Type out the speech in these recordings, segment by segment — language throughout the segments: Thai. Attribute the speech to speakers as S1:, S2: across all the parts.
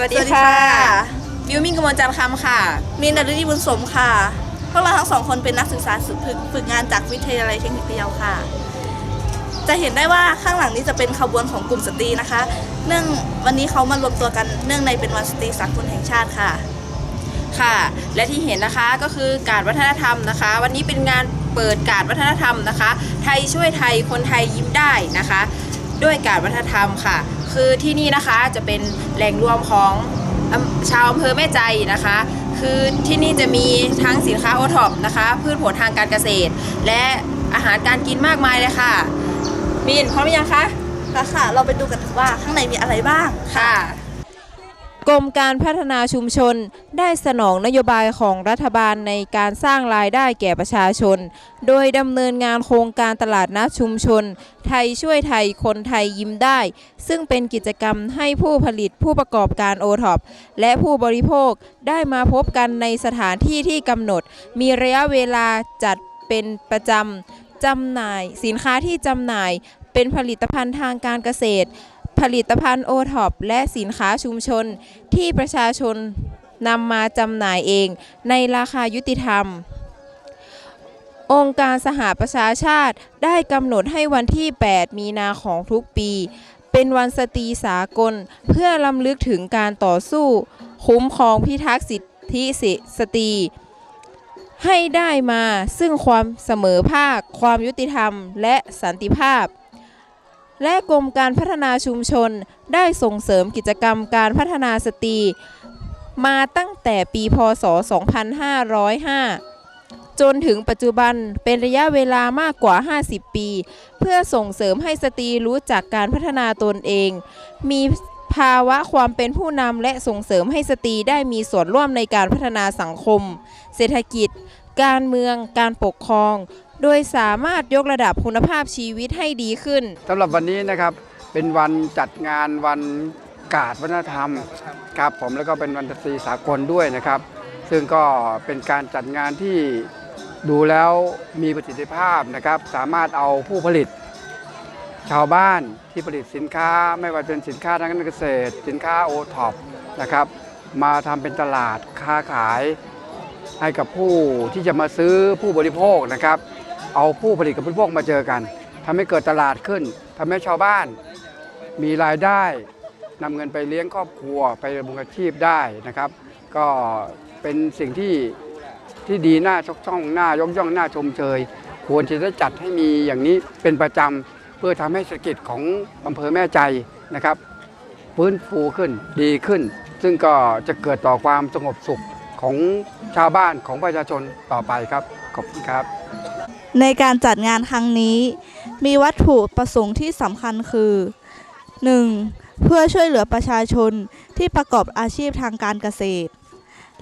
S1: วัส
S2: ส
S1: ดี
S2: วัสดี
S1: ค่ะ
S2: ค่ะ
S1: บิวมินกมลจันทร์คำค่ะ
S2: มินดารุณีบุญสมค่ะ พวกเราทั้งสองคนเป็นนักศึกษาฝึกฝึกงานจากวิทยาลัยเทคนิคพะเยาค่ะ จะเห็นได้ว่าข้างหลังนี้จะเป็นขบวนของกลุ่มสตรีนะคะ เนื่องวันนี้เขามารวมตัวกันเนื่องในเป็นวันสตรีสากลแห่งชาติค่ะ
S1: ค่ะ และที่เห็นนะคะก็คือการวัฒนธรรมนะคะ วันนี้เป็นงานเปิดการวัฒนธรรมนะคะ ไทยช่วยไทยคนไทยยิ้มได้นะคะ ด้วยการวัฒนธรรมค่ะ คือที่นี่นะคะจะเป็นแหล่งรวมของอำชาวอำเภอแม่ใจนะคะ คือที่นี่จะมีทั้งสินค้าโอท็อปนะคะ พืชผลทางการเกษตร และอาหารการกินมากมายเลยค่ะมินพร้อมหรือยังคะ
S2: ค่ะค่ะเราไปดูกันว่าข้างในมีอะไรบ้าง
S1: ค่ะ
S3: กรมการพัฒนาชุมชนได้สนองนโยบายของรัฐบาลในการสร้างรายได้แก่ประชาชน โดยดำเนินงานโครงการตลาดนัดชุมชน ไทยช่วยไทยคนไทยยิ้มได้ ซึ่งเป็นกิจกรรมให้ผู้ผลิตผู้ประกอบการโอท็อปและผู้บริโภคได้มาพบกันในสถานที่ที่กำหนด มีระยะเวลาจัดเป็นประจำจำหน่าย สินค้าที่จำหน่ายเป็นผลิตภัณฑ์ทางการเกษตร ผลิตภัณฑ์โอท็อปและสินค้าชุมชนที่ประชาชนนำมาจำหน่ายเองในราคายุติธรรม องค์การสหประชาชาติได้กำหนดให้วันที่ 8 มีนาของทุกปี เป็นวันสตรีสากล เพื่อลำลึกถึงการต่อสู้ คุ้มครองพิทักษ์สิทธิสตรีให้ได้มาซึ่งความเสมอภาค ความยุติธรรม และสันติภาพ และกรมการพัฒนาชุมชนได้ส่งเสริมกิจกรรมการพัฒนาสตรี มาตั้งแต่ปีพศ 2505 จนถึงปัจจุบันเป็นระยะเวลามากกว่า 50 ปี เพื่อส่งเสริมให้สตรีรู้จักการพัฒนาตนเอง มีภาวะความเป็นผู้นำและส่งเสริมให้สตรีได้มีส่วนร่วมในการพัฒนาสังคม เศรษฐกิจ การเมือง การปกครอง โดยสามารถยกระดับคุณภาพชีวิตให้ดีขึ้น
S4: สำหรับวันนี้นะครับเป็นวันจัดงานวันกาดวัฒนธรรมครับผมแล้วก็เป็นวันดนตรีสากลด้วยนะครับ ซึ่งก็เป็นการจัดงานที่ดูแล้วมีประสิทธิภาพนะครับ สามารถเอาผู้ผลิต ชาวบ้านที่ผลิตสินค้า ไม่ว่าเป็นสินค้าทางการเกษตร สินค้าโอท็อปนะครับ มาทำเป็นตลาดค้าขายให้กับผู้ที่จะมาซื้อผู้บริโภคนะครับ เอาผู้ผลิตกับผู้บริโภคมาเจอกันทำให้เกิดตลาดขึ้นทำให้ชาวบ้านมีรายได้นำเงินไปเลี้ยงครอบครัวไปดำรงอาชีพได้นะครับ ก็เป็นสิ่งที่ที่ดีน่าชกช่องหน้ายกย่องหน้าชมเชย ควรจะได้จัดให้มีอย่างนี้เป็นประจำเพื่อทำให้เศรษฐกิจของอำเภอแม่ใจนะครับฟื้นฟูขึ้นดีขึ้น ซึ่งก็จะเกิดต่อความสงบสุขของชาวบ้านของประชาชนต่อไปครับ ขอบคุณครับ
S2: ในการจัดงานครั้งนี้ มีวัตถุประสงค์ที่สำคัญคือ 1. เพื่อช่วยเหลือประชาชนที่ประกอบอาชีพทางการเกษตร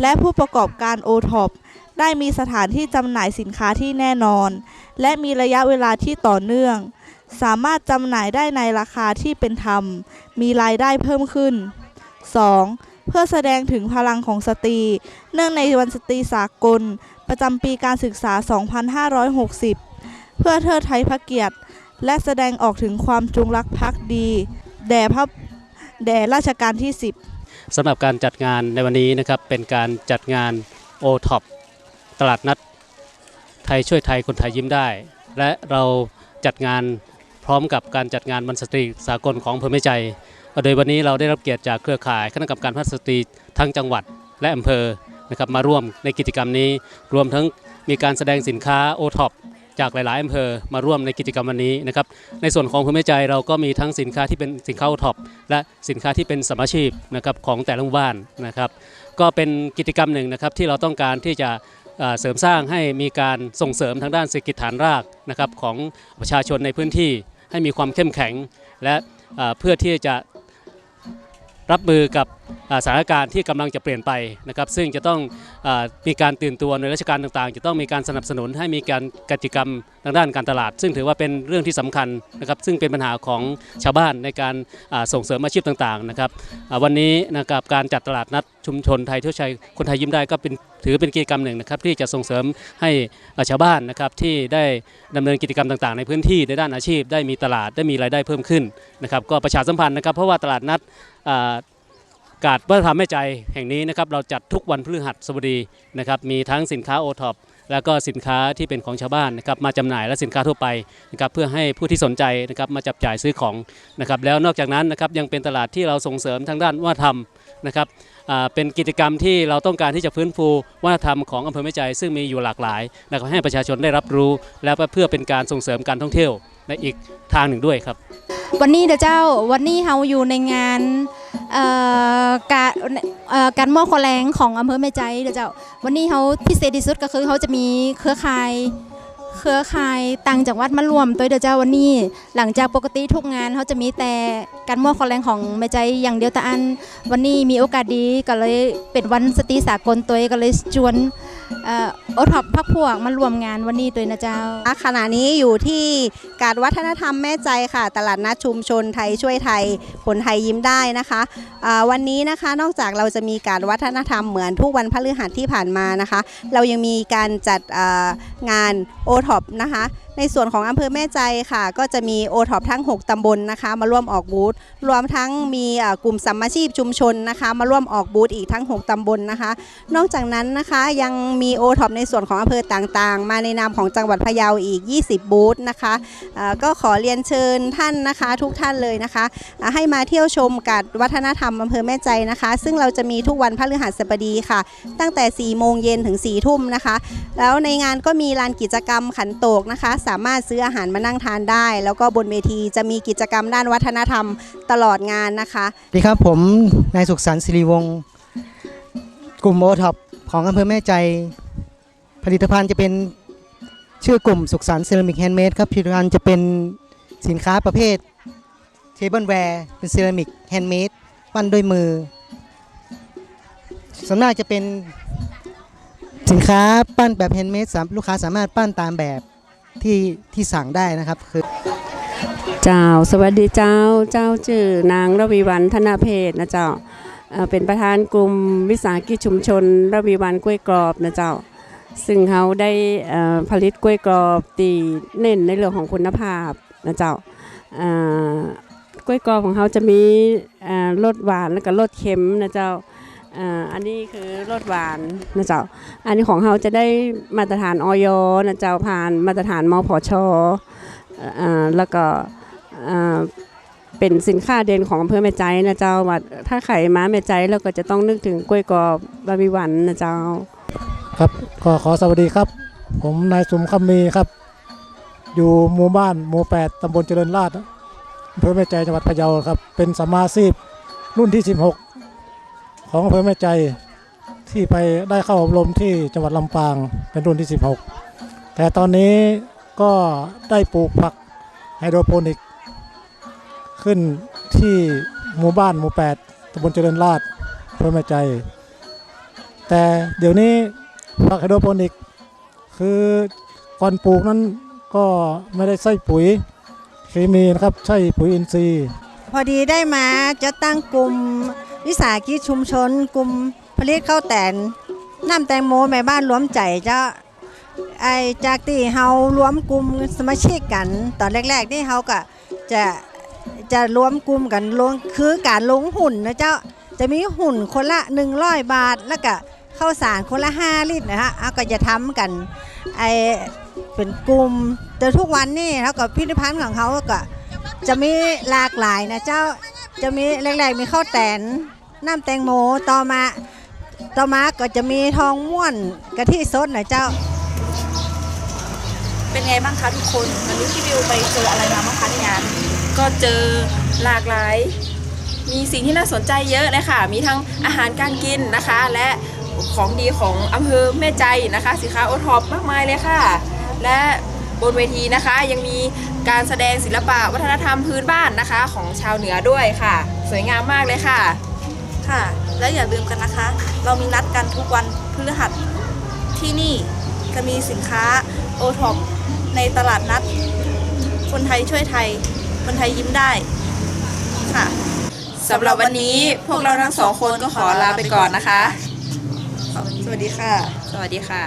S2: และผู้ประกอบการโอท็อปได้มีสถานที่จำหน่ายสินค้าที่แน่นอน และมีระยะเวลาที่ต่อเนื่อง สามารถจำหน่ายได้ในราคาที่เป็นธรรม มีรายได้เพิ่มขึ้น 2. เพื่อแสดงถึงพลังของสตรี เนื่องในวันสตรีสากล ประจำปีการศึกษา 2560 เพื่อเทิดไทยพระเกียรติ และแสดงออกถึงความจงรักภักดี แด่พระแด่ราชการที่ 10
S5: สำหรับการจัดงานในวันนี้นะครับเป็นการจัดงาน o t o p ตลาดนัด ไทยช่วยไทยคนไทยยิ้มได้ และเราจัดงานพร้อมกับการจัดงานวันสตรีสากลของอำเภอแม่ใจ โดยวันนี้เราได้รับเกียรติจากเครือข่ายคณะกรรมการพัฒนสตรีทั้งจังหวัดและอำเภอ นะครับมาร่วมในกิจกรรมนี้ รวมทั้งมีการแสดงสินค้า o t o p จากหลายๆอำเภอมาร่วมในกิจกรรมวันนี้นะครับในส่วนของอำเภอแม่ใจเราก็มีทั้งสินค้าที่เป็นสินค้า o t o p และสินค้าที่เป็นสมาชีพนะครับของแต่ละหมู่บ้านนะครับ ก็เป็นกิจกรรมหนึ่งนะครับที่เราต้องการที่จะเสริมสร้างให้มีการส่งเสริมทางด้านเศรษฐกิจฐานรากนะครับของประชาชนในพื้นที่ให้มีความเข้มแข็ง และเพื่อที่จะ รับมือกับสถานการณ์ที่กำลังจะเปลี่ยนไปนะครับซึ่งจะต้องอมีการตื่นตัวในราชการต่างๆ จะต้องมีการสนับสนุนให้มีการกิจกรรมทางด้านการตลาด ซึ่งถือว่าเป็นเรื่องที่สำคัญนะครับซึ่งเป็นปัญหาของชาวบ้านในการส่งเสริมอาชีพต่างๆนะครับวันนี้นะครับการจัดตลาดนัดชุมชนไทยเที่ยวชัยคนไทยยิ้มได้ก็เป็นถือเป็นกิจกรรมหนึ่งนะครับที่จะส่งเสริมให้ชาวบ้านนะครับที่ได้ดำเนินกิจกรรมต่างๆ ในพื้นที่ในด้านอาชีพ ได้มีตลาดได้มีรายได้เพิ่มขึ้นนะครับก็ประชาสัมพันธ์นะครับเพราะว่าตลาดนัด กาดวัฒนธรรมแม่ใจแห่งนี้นะครับเราจัดทุกวันพฤหัสบดีนะครับมีทั้งสินค้าโอท็อปแล้วก็สินค้าที่เป็นของชาวบ้านนะครับมาจำหน่ายและสินค้าทั่วไปนะครับเพื่อให้ผู้ที่สนใจนะครับมาจับจ่ายซื้อของนะครับแล้วนอกจากนั้นนะครับยังเป็นตลาดที่เราส่งเสริมทางด้านวัฒนธรรมนะครับเป็นกิจกรรมที่เราต้องการที่จะฟื้นฟูวัฒนธรรมของอำเภอแม่ใจซึ่งมีอยู่หลากหลายนะครับให้ประชาชนได้รับรู้ และเพื่อเป็นการส่งเสริมการท่องเที่ยวในอีกทางหนึ่งด้วยครับ
S6: วันนี้เดเจ้าวันนี้เราอยู่ในงาน การเอ่อการมอบคอแรงของอำเภอแม่ใจเด้อเจ้าวันนี้เขาพิเศษที่สุดก็คือเขาจะมีเครือข่ายเครือข่ายต่างจังหวัดมารวมตัวเดียวเจ้าวันนี้ หลังจากปกติทุกงานเขาจะมีแต่การมอบคอแรงของแม่ใจอย่างเดียวแต่อัน วันนี้มีโอกาสดีก็เลยเป็นวันสตรีสากลตัวก็เลยชวน โอท็อปพักพวกมารวมงานวันนี้ตัวนะเจ้า
S7: ขณะนี้อยู่ที่การวัฒนธรรมแม่ใจค่ะ ตลาดนัดชุมชนไทยช่วยไทยคนไทยยิ้มได้นะคะวันนี้นะคะนอกจากเราจะมีการวัฒนธรรมเหมือนทุกวันพฤหัสที่ผ่านมานะคะ เรายังมีการจัดงานโอท็อปนะคะ ในส่วนของอำเภอแม่ใจค่ะ ก็จะมีโอท็อปทั้ง 6 ตำบลนะคะ มาร่วมออกบูธรวมทั้งมีกลุ่มสัมมาชีพชุมชนนะคะ มาร่วมออกบูธอีกทั้ง 6 ตำบลนะคะ นอกจากนั้นนะคะยังมีโอท็อปในส่วนของอำเภอต่างๆ มาในนามของจังหวัดพะเยาอีก 20 บูธนะคะก็ขอเรียนเชิญท่านนะคะทุกท่านเลยนะคะ ให้มาเที่ยวชมการวัฒนธรรมอำเภอแม่ใจนะคะ ซึ่งเราจะมีทุกวันพฤหัสบดีค่ะ ตั้งแต่ 4 โมงเย็นถึง 4 ทุ่มนะคะ แล้วในงานก็มีลานกิจกรรมขันโตกนะคะสามารถซื้ออาหารมานั่งทานได้ แล้วก็บนเวทีจะมีกิจกรรมด้านวัฒนธรรมตลอดงานนะคะ
S8: สวัสดีครับผมนายสุขสันต์ศิริวงศ์กลุ่มโอท็อปของอำเภอแม่ใจ ผลิตภัณฑ์จะเป็นชื่อกลุ่มสุขสันต์เซรามิกแฮนด์เมดครับผลิตภัณฑ์จะเป็นสินค้าประเภทเทเบิลแวร์เป็นเซรามิกแฮนด์เมดปั้นด้วยมือส่วนมากจะเป็นสินค้าปั้นแบบแฮนด์เมดลูกค้าสามารถปั้นตามแบบ ที่ที่สั่งได้นะครับคือ
S9: เจ้า สวัสดีเจ้าเจ้าชื่อนางระวีวันธนาเพศนะเจ้าเป็นประธานกลุ่มวิสาหกิจชุมชน ระวีวันกล้วยกรอบนะเจ้า ซึ่งเขาได้ผลิตกล้วยกรอบตีเน้นในเรื่องของคุณภาพนะเจ้ากล้วยกรอบของเขาจะมีรสหวานแล้วก็รสเค็มนะเจ้า อ่ออันนี้คือรสหวานนะเจ้า อันนี้ของเขาจะได้มาตรฐานออยนะเจ้าผ่านมาตรฐานมพชอ่อแล้วก็อ่าเป็นสินค้าเด่นของอำเภอแม่ใจนะเจ้าว่าถ้าไข่ม้าแม่ใจเราก็จะต้องนึกถึงกล้วยกรอบบาบิวันนะเจ้า
S10: ครับก็ขอสวัสดีครับ ผมนายสุมคำมีครับ อยู่หมู่บ้านหมู่แปดตำบลเจริญราษฎร์อำเภอแม่ใจจังหวัดพะเยาครับ เป็นสมมาชีพรุ่นที่ 16 ของอำเภอแม่ใจที่ไปได้เข้าอบรมที่จังหวัดลำปางเป็นรุ่นที่ 16 แต่ตอนนี้ก็ได้ปลูกผักไฮโดรโปนิก ขึ้นที่หมู่บ้านหมู่แปดตำบลเจริญราษฎร์อำเภอแม่ใจ แต่เดี๋ยวนี้ผักไฮโดรโปนิก คือก่อนปลูกนั้นก็ไม่ได้ใส่ปุ๋ยเคมีนะครับ ใช่ปุ๋ยอินทรีย์
S7: พอดีได้มาจะตั้งกลุ่ม วิสาหกิจชุมชน กลุ่มผลิตข้าวแตนน้ำแตงโมแม่บ้านรวมใจเจะไอจากที่เฮารวมกลุ่มสมาชิกกัน ตอนแรกๆนี่เฮาก็จะจะรวมกลุ่มกันลงคือการลงหุ่นนะเจ้าจะมีหุ่นคนละ 100 บาท แล้วก็ข้าวสารคนละ 5 ลิตรนะฮะเอาก็จะทำกันไอเป็นกลุ่มแต่ทุกวันนี่เท่ากับพิพิธภัณฑ์ของเขาก็จะมีหลากหลายนะเจ้าจะมีแรกๆมีข้าวแตน น้ำแตงโมต่อมาต่อมาก็จะมีทองม้วนกะทิสดนะเจ้า
S1: เป็นไงบ้างคะทุกคนวันนี้พี่บิวไปเจออะไรมาบ้างคะในงาน ก็เจอหลากหลาย มีสิ่งที่น่าสนใจเยอะเลยค่ะ มีทั้งอาหารการกินนะคะ และของดีของอำเภอแม่ใจนะคะ สินค้าโอท็อปมากมายเลยค่ะ และบนเวทีนะคะ ยังมีการแสดงศิลปะวัฒนธรรมพื้นบ้านนะคะ ของชาวเหนือด้วยค่ะ สวยงามมากเลยค่ะ
S2: ค่ะ และอย่าลืมกันนะคะ เรามีนัดกันทุกวันพฤหัสที่นี่จะมีสินค้าโอท็อปในตลาดนัด คนไทยช่วยไทย คนไทยยิ้มได้ค่ะ
S1: สำหรับวันนี้พวกเราทั้งสองคนก็ขอลาไปก่อนนะคะ
S2: สวัสดีค่ะ
S1: สวัสดีค่ะ